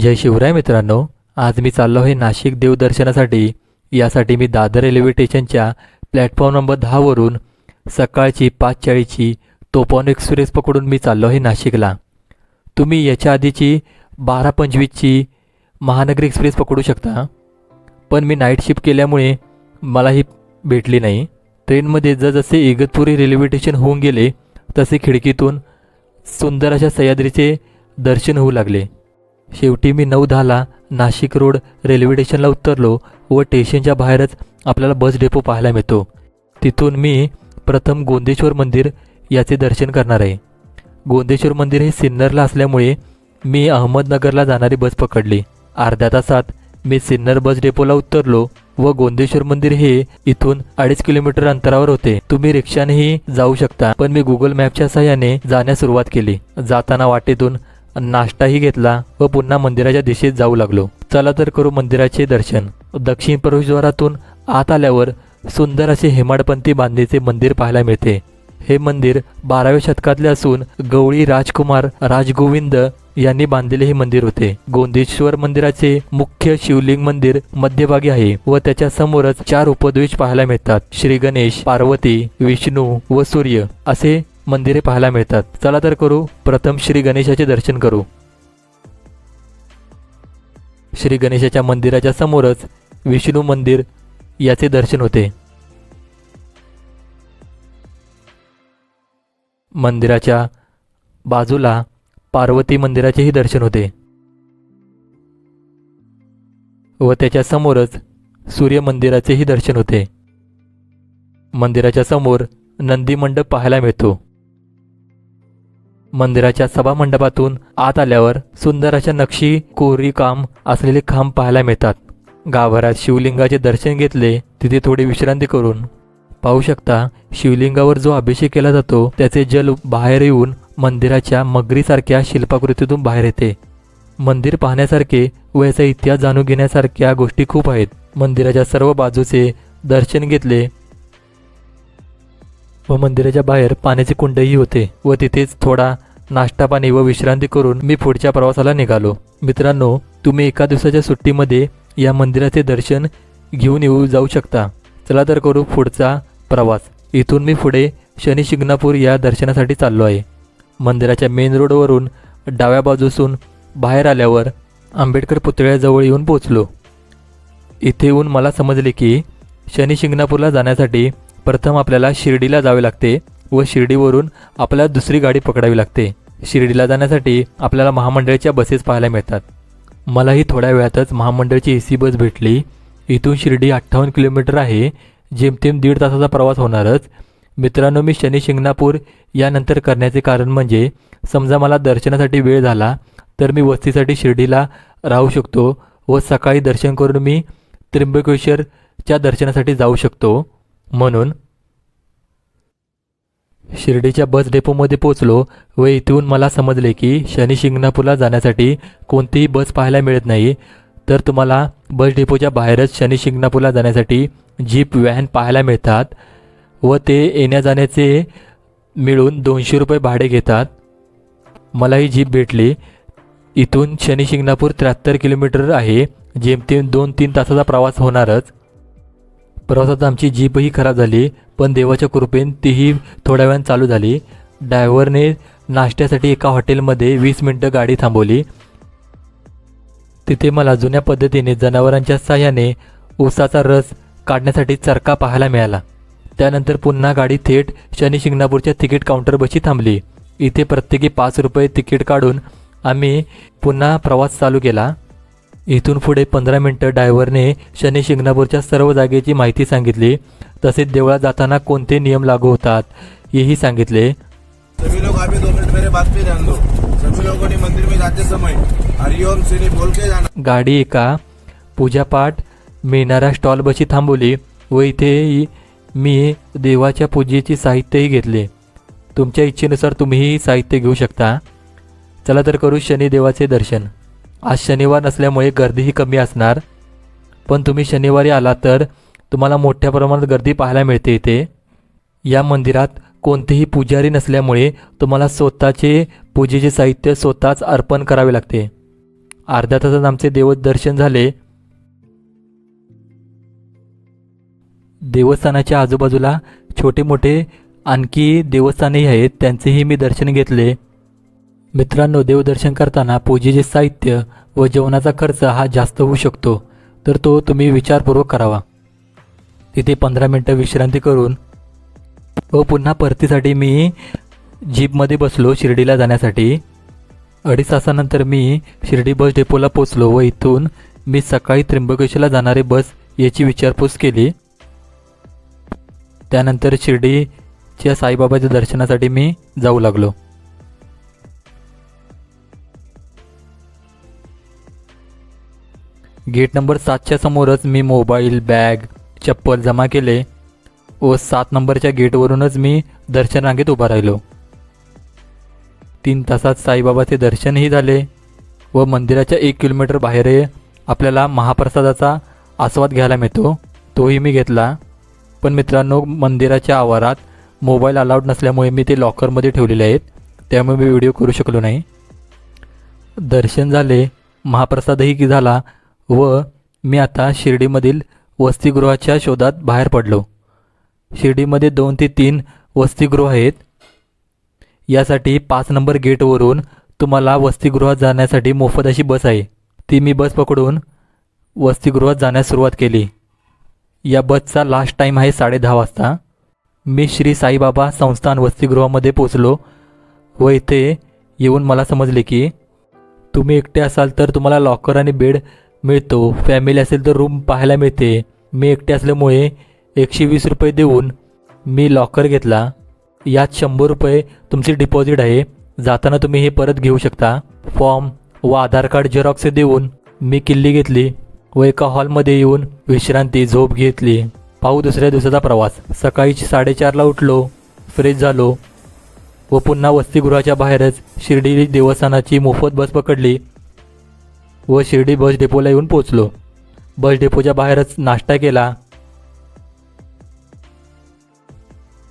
जय शिवराय मित्रांनो आज मी चाललो आहे नाशिक देवदर्शनासाठी यासाठी मी दादर रेल्वे स्टेशनच्या प्लॅटफॉर्म नंबर दहावरून सकाळची पाच चाळीसची तोफान एक्सप्रेस पकडून मी चाललो आहे नाशिकला. तुम्ही याच्या आधीची बारा पंचवीसची महानगरी एक्सप्रेस पकडू शकता. पण मी नाईट शिफ्ट केल्यामुळे मला ही भेटली नाही. ट्रेनमध्ये जसजसे इगतपुरी रेल्वे स्टेशन होऊन गेले तसे खिडकीतून सुंदर अशा सह्याद्रीचे दर्शन होऊ लागले. शेवटी मी नऊ दहाला नाशिक रोड रेल्वे स्टेशनला उतरलो व स्टेशनच्या बाहेरच आपल्याला बस डेपो पाहायला मिळतो. तिथून मी प्रथम गोंदेश्वर मंदिर याचे दर्शन करणार आहे. गोंदेश्वर मंदिर हे सिन्नरला असल्यामुळे मी अहमदनगरला जाणारी बस पकडली. अर्ध्या तासात मी सिन्नर बस डेपोला उतरलो व गोंदेश्वर मंदिर हे इथून अडीच किलोमीटर अंतरावर होते. तुम्ही रिक्षानेही जाऊ शकता पण मी गुगल मॅपच्या सहाय्याने जाण्यास सुरुवात केली. जाताना वाटेतून नाश्ताही घेतला व पुन्हा मंदिराच्या दिशेत जाऊ लागलो. चला तर करू मंदिराचे दर्शन. दक्षिण प्रवेशद्वारातून आत आल्यावर सुंदर असे हेमाडपंथी बांधणीचे मंदिर पाहायला मिळते. हे मंदिर बाराव्या शतकातले असून गवळी राजकुमार राजगोविंद यांनी बांधलेले हे मंदिर होते. गोंदेश्वर मंदिराचे मुख्य शिवलिंग मंदिर मध्यभागी आहे व त्याच्या समोरच चार उपद्वेष पाहायला मिळतात. श्री गणेश पार्वती विष्णू व सूर्य असे मंदिरे पाहायला मिळतात. चला तर करू प्रथम श्री गणेशाचे दर्शन करू. श्री गणेशाच्या मंदिराच्या समोरच विष्णू मंदिर याचे दर्शन होते. मंदिराच्या बाजूला पार्वती मंदिराचेही दर्शन होते. व त्याच्या समोरच सूर्य मंदिराचेही दर्शन होते. मंदिराच्या समोर नंदी मंडप पाहायला मिळतो. मंदिराच्या सभामंडपातून आत आल्यावर सुंदर अशा नक्षी कोरी काम असलेले खांब पाहायला मिळतात. गाभरात शिवलिंगाचे दर्शन घेतले तिथे थोडी विश्रांती करून. पाहू शकता शिवलिंगावर जो अभिषेक केला जातो त्याचे जल बाहेर येऊन मंदिराच्या मगरीसारख्या शिल्पाकृतीतून बाहेर येते. मंदिर पाहण्यासारखे व याचा इतिहास जाणून घेण्यासारख्या गोष्टी खूप आहेत. मंदिराच्या सर्व बाजूचे दर्शन घेतले व मंदिराच्या बाहेर पाण्याचे कुंडही होते व तिथेच थोडा नाश्ता पाणी व विश्रांती करून मी पुढच्या प्रवासाला निघालो. मित्रांनो तुम्ही एका दिवसाच्या सुट्टीमध्ये या मंदिराचे दर्शन घेऊन येऊ जाऊ शकता. चला तर करू पुढचा प्रवास. इथून मी पुढे शनी शिंगणापूर या दर्शनासाठी चाललो आहे. मंदिराच्या मेन रोडवरून डाव्या बाजूसून बाहेर आल्यावर आंबेडकर पुतळ्याजवळ येऊन पोचलो इथे येऊन मला समजले की शनी शिंगणापूरला जाण्यासाठी प्रथम आपल्याला शिर्डीला जावे लागते व शिर्डीवरून आपल्याला दुसरी गाडी पकडावी लागते. शिर्डीला जाण्यासाठी आपल्याला महामंडळाच्या बसेस पाहायला मिळतात. मलाही थोड्या वेळातच महामंडळाची ए सी बस भेटली. इथून शिर्डी अठ्ठावन्न किलोमीटर आहे. जेमतेम दीड तासाचा प्रवास होणारच. मित्रांनो मी शनी शिंगणापूर यानंतर करण्याचे कारण म्हणजे समजा मला दर्शनासाठी वेळ झाला तर मी वस्तीसाठी शिर्डीला राहू शकतो व सकाळी दर्शन करून मी त्र्यंबकेश्वरच्या दर्शनासाठी जाऊ शकतो. म्हणून शिर्डीच्या बस डेपोमध्ये पोचलो व इथून मला समजले की शनी शिंगणापूरला जाण्यासाठी कोणतीही बस पाहायला मिळत नाही तर तुम्हाला बस डेपोच्या बाहेरच शनी शिंगणापूरला जाण्यासाठी जीप व्हॅन पाहायला मिळतात व ते येण्या जाण्याचे मिळून दोनशे रुपये भाडे घेतात. मला ही जीप भेटली. इथून शनी शिंगणापूर त्र्याहत्तर किलोमीटर आहे जेमतेम दोन तीन तासाचा प्रवास होणारच. प्रवासात आमची जीपही खराब झाली पण देवाच्या कृपेन तीही थोड्या वेळानं चालू झाली. ड्रायव्हरने नाश्त्यासाठी एका हॉटेलमध्ये वीस मिनटं गाडी थांबवली. तिथे मला जुन्या पद्धतीने जनावरांच्या साह्याने ऊसाचा रस काढण्यासाठी चरका पाहायला मिळाला. त्यानंतर पुन्हा गाडी थेट शनी शिंगणापूरच्या तिकीट काउंटरपाशी थांबली. इथे प्रत्येकी पाच रुपये तिकीट काढून आम्ही पुन्हा प्रवास चालू केला. इथून पुढे पंधरा मिनटं ड्रायव्हरने शनी शिंगणापूरच्या सर्व जागेची माहिती सांगितली तसेच देवळात जाताना कोणते नियम लागू होतात हेही सांगितले. सभी लोग अभी दो मिनट मेरे बात पे ध्यान दो। सभी लोगों ने मंदिर में जाते समय हरिओम श्री बोल के जाना। गाडी एका पूजापाठ मिळणाऱ्या स्टॉलपाशी थांबवली व इथे मी देवाच्या पूजेची साहित्यही घेतले. तुमच्या इच्छेनुसार तुम्हीही साहित्य घेऊ शकता. चला तर करू शनिदेवाचे दर्शन. आज शनिवार नसल्यामुळे गर्दीही कमी असणार. पण तुम्ही शनिवारी आला तर तुम्हाला मोठ्या प्रमाणात गर्दी पाहायला मिळते इथे. या मंदिरात कोणतेही पुजारी नसल्यामुळे तुम्हाला स्वतःचे पूजेचे साहित्य स्वतःच अर्पण करावे लागते. अर्ध्या तासात आमचे देवदर्शन झाले. देवस्थानाच्या आजूबाजूला छोटे मोठे आणखी देवस्थानेही आहेत त्यांचेही मी दर्शन घेतले. मित्रांनो देवदर्शन करताना पूजेचे साहित्य व जेवणाचा खर्च हा जास्त होऊ शकतो तर तो तुम्ही विचारपूर्वक करावा. तिथे पंधरा मिनटं विश्रांती करून व पुन्हा परतीसाठी मी जीपमध्ये बसलो शिर्डीला जाण्यासाठी. अडीच तासानंतर मी शिर्डी बस डेपोला पोचलो व इथून मी सकाळी त्र्यंबकेश्वरला जाणारी बस याची विचारपूस केली. त्यानंतर शिर्डीच्या साईबाबाच्या दर्शनासाठी मी जाऊ लागलो. गेट नंबर सातच्या समोरच मी मोबाईल बॅग चप्पल जमा केले व सात नंबरच्या गेटवरूनच मी दर्शन रांगेत उभा राहिलो. तीन तासात साईबाबाचे दर्शनही झाले व मंदिराच्या एक किलोमीटर बाहेर आपल्याला महाप्रसादाचा आस्वाद घ्यायला मिळतो तोही मी घेतला. पण मित्रांनो मंदिराच्या आवारात मोबाईल अलाउड नसल्यामुळे मी ते लॉकरमध्ये ठेवलेले आहेत त्यामुळे मी व्हिडिओ करू शकलो नाही. दर्शन झाले महाप्रसादही की झाला व मी आता शिर्डीमधील वसतिगृहाच्या शोधात बाहेर पडलो. शिर्डीमध्ये दोन ते तीन वसतिगृह आहेत. यासाठी पाच नंबर गेटवरून तुम्हाला वसतिगृहात जाण्यासाठी मोफत अशी बस आहे. ती मी बस पकडून वसतिगृहात जाण्यास सुरुवात केली. या बसचा लास्ट टाईम आहे साडे दहा वाजता. मी श्री साईबाबा संस्थान वसतिगृहामध्ये पोचलो व इथे येऊन मला समजले की तुम्ही एकटे असाल तर तुम्हाला लॉकर आणि बेड मिळतो. फॅमिली असेल तर रूम पाहायला मिळते. मी एकटे असल्यामुळे एकशे वीस रुपये देऊन मी लॉकर घेतला. यात शंभर रुपये तुमची डिपॉझिट आहे. जाताना तुम्ही हे परत घेऊ शकता. फॉर्म व आधार कार्ड झेरॉक्स देऊन मी किल्ली घेतली व एका हॉलमध्ये येऊन विश्रांती झोप घेतली. पाहू दुसऱ्या दिवसाचा प्रवास. सकाळी साडेचारला उठलो. फ्रेश झालो. व पुन्हा वसतिगृहाच्या बाहेरच शिर्डी देवस्थानाची मोफत बस पकडली. व शिर्डी बस डेपोला येऊन पोचलो बस डेपोच्या बाहेरच नाश्ता केला.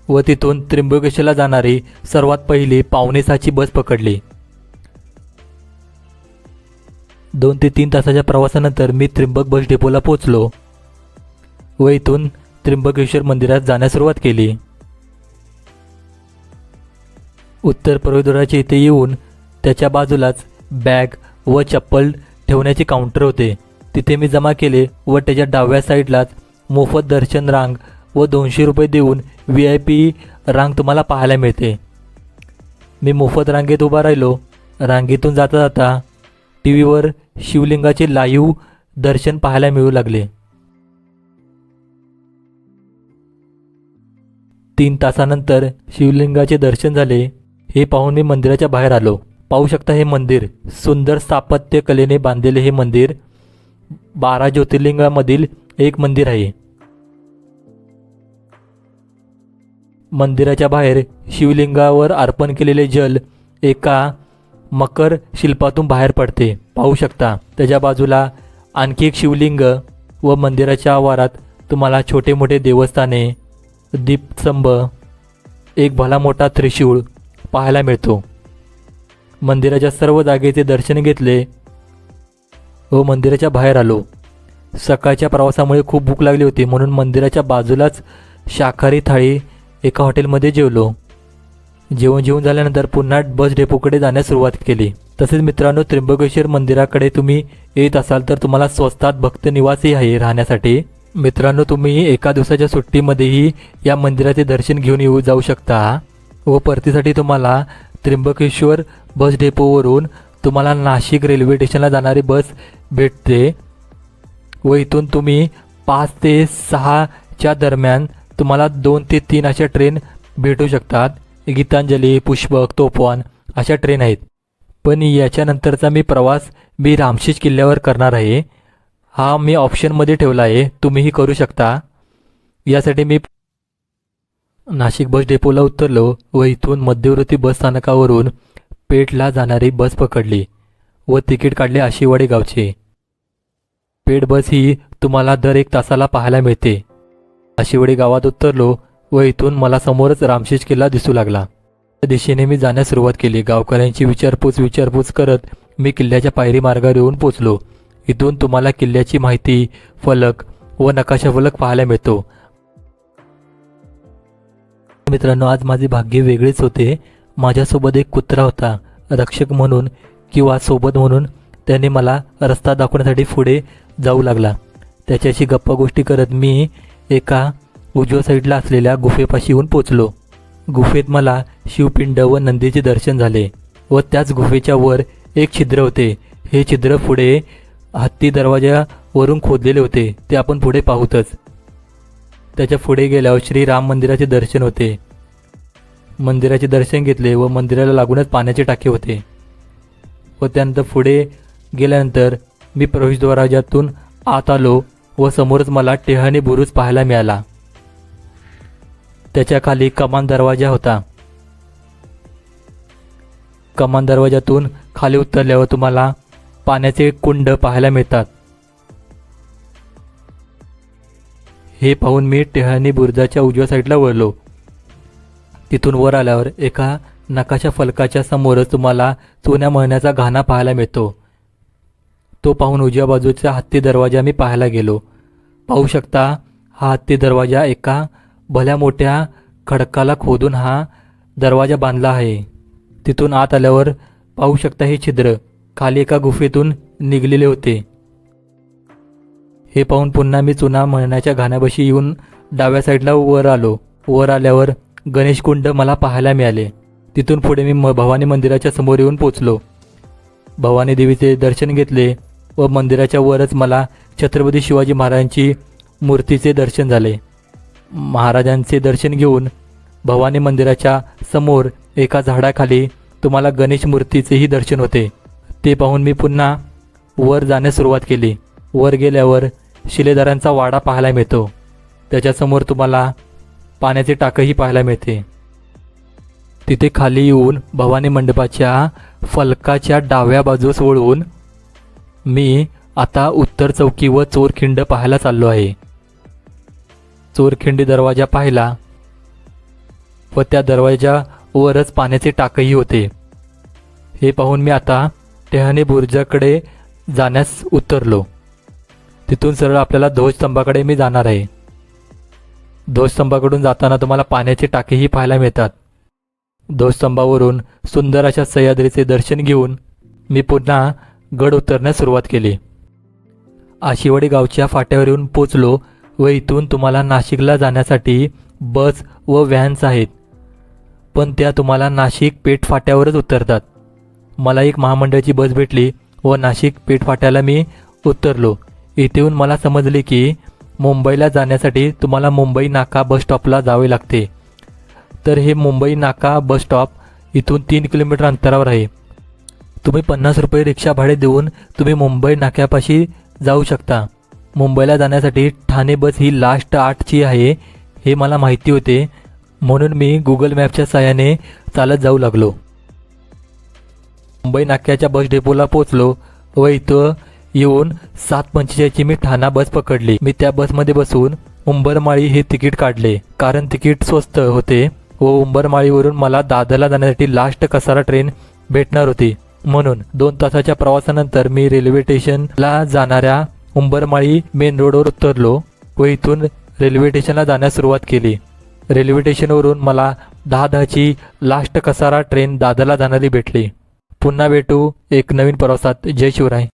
व तिथून त्र्यंबकेश्वरला जाणारी सर्वात पहिली पावणेसाची बस पकडली. दोन ते तीन तासाच्या प्रवासानंतर मी त्र्यंबक बस डेपोला पोचलो व इथून त्र्यंबकेश्वर मंदिरात जाण्यास सुरुवात केली. उत्तर प्रवेशद्वाराच्या इथे येऊन त्याच्या बाजूलाच बॅग व चप्पल ठेवण्याचे काउंटर होते. तिथे मी जमा केले व त्याच्या डाव्या साईडलाच मोफत दर्शन रांग व दोनशे रुपये देऊन व्ही आय पी रांग तुम्हाला पाहायला मिळते. मी मोफत रांगेत उभा राहिलो. रांगेतून जाता जाता टी व्हीवर शिवलिंगाचे लाईव्ह दर्शन पाहायला मिळू लागले. तीन तासानंतर शिवलिंगाचे दर्शन झाले. हे पाहून मी मंदिराच्या बाहेर आलो. पाहू शकता हे मंदिर. सुंदर स्थापत्यकलेने बांधलेले हे मंदिर बारा ज्योतिर्लिंगामधील एक मंदिर आहे. मंदिराच्या बाहेर शिवलिंगावर अर्पण केलेले जल एका मकर शिल्पातून बाहेर पडते. पाहू शकता त्याच्या बाजूला आणखी एक शिवलिंग व मंदिराच्या आवारात तुम्हाला छोटे मोठे देवस्थाने दीपस्तंभ एक भला मोठा त्रिशूळ पाहायला मिळतो. मंदिराच्या सर्व जागेचे दर्शन घेतले. व मंदिराच्या बाहेर आलो. सकाळच्या प्रवासामुळे खूप भूक लागली होती म्हणून मंदिराच्या बाजूलाच शाकाहारी थाळी एका हॉटेलमध्ये जेवलो. जेवण जेवण झाल्यानंतर पुन्हा बस डेपोकडे जाण्यास सुरुवात केली. तसेच मित्रांनो त्र्यंबकेश्वर मंदिराकडे तुम्ही येत असाल तर तुम्हाला स्वस्तात भक्त निवासही आहे राहण्यासाठी. मित्रांनो तुम्ही एका दिवसाच्या सुट्टीमध्येही या मंदिराचे दर्शन घेऊन येऊ जाऊ शकता. व परतीसाठी तुम्हाला त्र्यंबकेश्वर बस डेपोवरून तुम्हाला नाशिक रेल्वे स्टेशनला जाणारी बस भेटते व इथून तुम्ही पाच ते सहाच्या दरम्यान तुम्हाला दोन ते तीन अशा ट्रेन भेटू शकतात. गीतांजली पुष्पक तोफान अशा ट्रेन आहेत. पण याच्यानंतरचा मी प्रवास मी रामशेष किल्ल्यावर करणार आहे. हा मी ऑप्शनमध्ये ठेवला आहे. तुम्हीही करू शकता. यासाठी मी नाशिक बस डेपोला उतरलो व इथून मध्यवर्ती बस स्थानकावरून पेठला जाणारी बस पकडली व तिकीट काढले आशिवाडे गावचे. पेठ बस ही तुम्हाला दर एक तासाला पाहायला मिळते. आशिवाडे गावात उतरलो व इथून मला समोरच रामशेष किल्ला दिसू लागला. त्या दिशेने मी जाण्यास सुरुवात केली. गावकऱ्यांची विचारपूस विचारपूस करत मी किल्ल्याच्या पायरी मार्गावर येऊन पोचलो. इथून तुम्हाला किल्ल्याची माहिती फलक व नकाशा फलक पाहायला मिळतो. मित्रांनो आज माझे भाग्य वेगळेच होते. माझ्यासोबत एक कुत्रा होता रक्षक म्हणून किंवा सोबत म्हणून. त्याने मला रस्ता दाखवण्यासाठी पुढे जाऊ लागला. त्याच्याशी गप्पा गोष्टी करत मी एका उजव्या साईडला असलेल्या गुफेपाशी येऊन पोचलो गुफेत मला शिवपिंड व नंदीचे दर्शन झाले व त्याच गुफेच्या वर एक छिद्र होते. हे छिद्र पुढे हत्ती दरवाजावरून खोदलेले होते. ते आपण पुढे पाहूतच. त्याच्या पुढे गेल्यावर श्री राम मंदिराचे दर्शन होते. मंदिराचे दर्शन घेतले व मंदिराला लागूनच पाण्याचे टाके होते. व त्यानंतर पुढे गेल्यानंतर मी प्रवेशद्वाराजातून आत आलो व समोरच मला टेहणी बुरुज पाहायला मिळाला. त्याच्याखाली कमान दरवाजा होता. कमान दरवाजातून खाली उतरल्यावर तुम्हाला पाण्याचे कुंड पाहायला मिळतात. हे पाहून मी टेहळणी बुरुजाच्या उजव्या साईडला वळलो. तिथून वर आल्यावर एका नकाशा फलकाच्या समोरच तुम्हाला चुन्या मळण्याचा घाणा पाहायला मिळतो. तो पाहून उजव्या बाजूचा हत्ती दरवाजा मी पाहायला गेलो. पाहू शकता हा हत्ती दरवाजा एका भल्या मोठ्या खडकाला खोदून हा दरवाजा बांधला आहे. तिथून आत आल्यावर पाहू शकता हे छिद्र खाली एका गुफेतून निघलेले होते. हे पाहून पुन्हा मी चुना म्हणण्याच्या घाण्याबशी येऊन डाव्या साईडला वर आलो. वर आल्यावर गणेश कुंड मला पाहायला मिळाले. तिथून पुढे मी म- भवानी मंदिराच्या समोर येऊन पोचलो. भवानी देवीचे दर्शन घेतले व मंदिराच्या वरच मला छत्रपती शिवाजी महाराजांची मूर्तीचे दर्शन झाले. महाराजांचे दर्शन घेऊन भवानी मंदिराच्या समोर एका झाडाखाली तुम्हाला गणेश मूर्तीचेही दर्शन होते. ते पाहून मी पुन्हा वर जाण्यास सुरुवात केली. वर गेल्यावर शिलेदारांचा वाडा पाहायला मिळतो. त्याच्यासमोर तुम्हाला पाण्याचे टाकही पाहायला मिळते. तिथे खाली येऊन भवानी मंडपाच्या फलकाच्या डाव्या बाजूस वळून मी आता उत्तर चौकी व चोरखिंड पाहायला चाललो आहे. चोरखिंडी दरवाजा पाहिला व त्या दरवाजावरच पाण्याचे टाकही होते. हे पाहून मी आता टेहाने बुर्जाकडे जाण्यास उतरलो. तिथून सरळ आपल्याला ध्वजस्तंभाकडे मी जाणार आहे. ध्वजस्तंभाकडून जाताना तुम्हाला पाण्याचे टाकेही पाहायला मिळतात. ध्वजस्तंभावरून सुंदर अशा सह्याद्रीचे दर्शन घेऊन मी पुन्हा गड उतरण्यास सुरुवात केली. आशिवडी गावच्या फाट्यावर येऊन पोचलो व इथून तुम्हाला नाशिकला जाण्यासाठी बस व व्हॅन्स आहेत. पण त्या तुम्हाला नाशिक पेठ फाट्यावरच उतरतात. मला एक महामंडळाची बस भेटली व नाशिक पेठ फाट्याला मी उतरलो. इथेहून मला समजले की मुंबईला जाण्यासाठी तुम्हाला मुंबई नाका बस स्टॉपला जावे लागते. तर हे मुंबई नाका बस स्टॉप इथून तीन किलोमीटर अंतरावर आहे. तुम्ही पन्नास रुपये रिक्षा भाडे देऊन तुम्ही मुंबई नाक्यापाशी जाऊ शकता. मुंबईला जाण्यासाठी ठाणे बस ही लास्ट आठची आहे हे मला माहिती होते. म्हणून मी गुगल मॅपच्या सहाय्याने चालत जाऊ लागलो. मुंबई नाक्याच्या बस डेपोला पोचलो व इथं येऊन सात पंचेचाळीसची मी ठाणा बस पकडली. मी त्या बसमध्ये बसून उंबरमाळी हे तिकीट काढले. कारण तिकीट स्वस्त होते व उंबरमाळीवरून मला दादरला जाण्यासाठी लास्ट कसारा ट्रेन भेटणार होती. म्हणून दोन तासाच्या प्रवासानंतर मी रेल्वे स्टेशनला जाणाऱ्या उंबरमाळी मेन रोडवर उतरलो व इथून रेल्वे स्टेशनला जाण्यास सुरुवात केली. रेल्वे स्टेशनवरून मला दहा दहाची लास्ट कसारा ट्रेन दादरला जाणारी भेटली. पुन्हा भेटू एक नवीन प्रवासात. जय शिवराय.